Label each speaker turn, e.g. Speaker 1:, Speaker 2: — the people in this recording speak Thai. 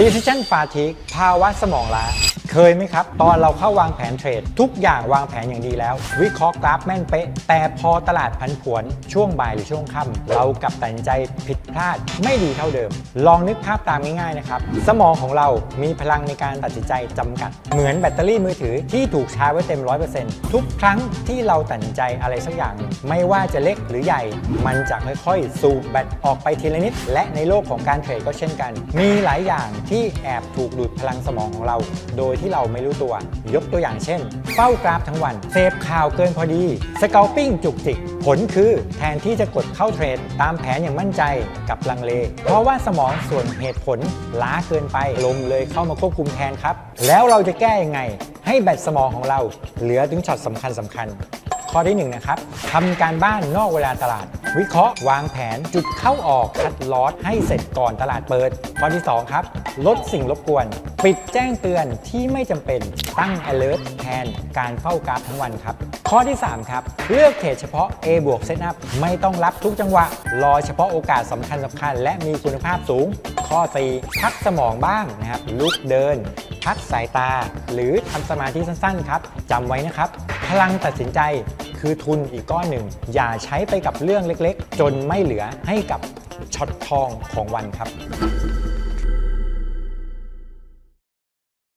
Speaker 1: Decision fatigue ภาวะสมองล้า เคยไหมครับ ตอนเราเข้าวางแผนเทรด ทุกอย่างวางแผนอย่างดีแล้ว วิเคราะห์กราฟแม่นเป๊ะ แต่พอตลาดพันผวนช่วงบ่ายหรือช่วงค่ำเรากลับตัดใจผิดพลาดไม่ดีเท่าเดิม ลองนึกภาพตามง่ายๆนะครับ สมองของเรามีพลังในการตัดสินใจจำกัด เหมือนแบตเตอรี่มือถือที่ถูกชาร์จไว้เต็ม 100%ทุกครั้งที่เราตัดสินใจอะไรสักอย่าง ไม่ว่าจะเล็กหรือใหญ่ มันจะค่อยๆ สูบแบตออกไปทีละนิด และในโลกของการเทรดก็เช่นกัน มีหลายอย่างที่แอบถูกดูดพลังสมองของเรา โดยที่เราไม่รู้ตัว ยกตัวอย่างเช่น เฝ้ากราฟทั้งวัน เสพข่าวเกินพอดี สเกลปิ้งจุกจิก ผลคือแทนที่จะกดเข้าเทรด ตามแผนอย่างมั่นใจกับลังเล เพราะว่าสมองส่วนเหตุผลล้าเกินไปลมเลยเข้ามาควบคุมแทนครับ แล้วเราจะแก้ยังไง ให้แบตสมองของเราเหลือถึงช็อตสำคัญสำคัญ ข้อที่1นะครับทำการบ้านนอกเวลาตลาด วิเคราะห์วางแผนจุดเข้าออกคัดลอตให้เสร็จก่อนตลาดเปิด ข้อที่ 2 ครับ ลดสิ่งรบกวน ปิดแจ้งเตือนที่ไม่จำเป็นตั้ง alert แทนการเฝ้ากราฟทั้งวันครับ ข้อที่ 3 ครับ เลือกเทรดเฉพาะ A บวกเซตอัพไม่ต้องรับทุกจังหวะ รอเฉพาะโอกาสสำคัญสำคัญ และมีคุณภาพสูง ข้อ 4 พักสมองบ้างนะครับลุกเดิน พักสายตา หรือทำสมาธิสั้นๆครับจำไว้นะครับ พลังตัดสินใจคือทุนอีกก้อนหนึ่ง อย่าใช้ไปกับเรื่องเล็กๆ จนไม่เหลือให้กับช็อตทองของวันครับ